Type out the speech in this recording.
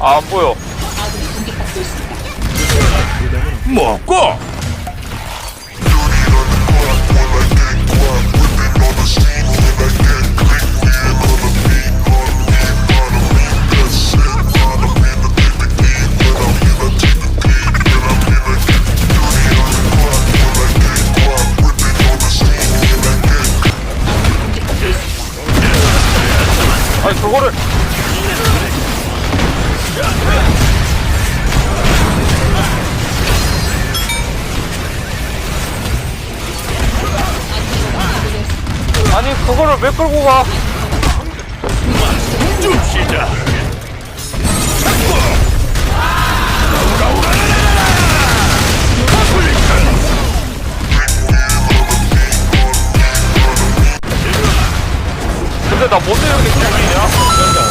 아, 안 보여. 먹고 아니, 그거를. 그거를 왜 끌고 가? 줍시다 근데 나 뭔데 이렇게 죽이냐?